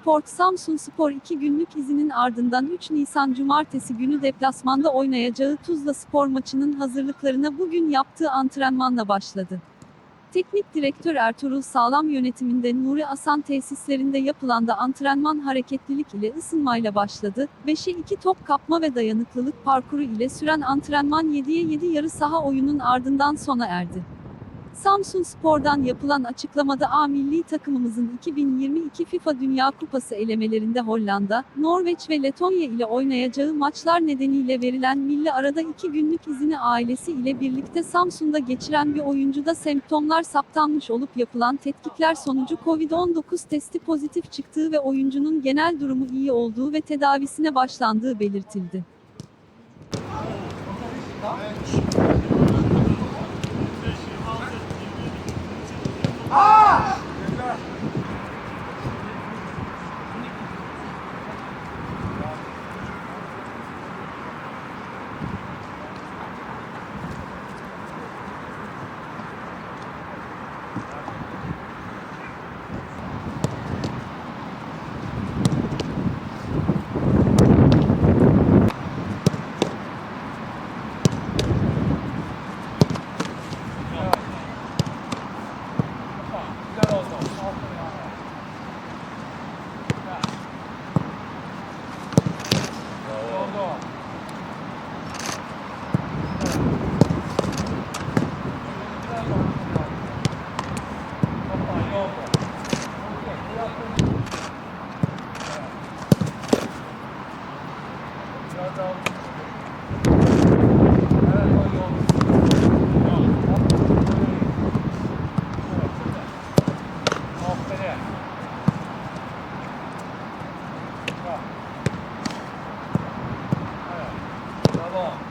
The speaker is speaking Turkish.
Sport Samsun Spor 2 günlük izinin ardından 3 Nisan Cumartesi günü deplasmanda oynayacağı Tuzla Spor maçının hazırlıklarına bugün yaptığı antrenmanla başladı. Teknik direktör Ertuğrul Sağlam yönetiminde Nuri Asan tesislerinde yapılan da antrenman hareketlilik ile ısınmayla başladı. 5'e 2 top kapma ve dayanıklılık parkuru ile süren antrenman 7'ye 7 yarı saha oyunun ardından sona erdi. Samsun Spor'dan yapılan açıklamada A milli takımımızın 2022 FIFA Dünya Kupası elemelerinde Hollanda, Norveç ve Letonya ile oynayacağı maçlar nedeniyle verilen milli arada 2 günlük izini ailesi ile birlikte Samsun'da geçiren bir oyuncuda semptomlar saptanmış olup yapılan tetkikler sonucu Covid-19 testi pozitif çıktığı ve oyuncunun genel durumu iyi olduğu ve tedavisine başlandığı belirtildi. Bravo.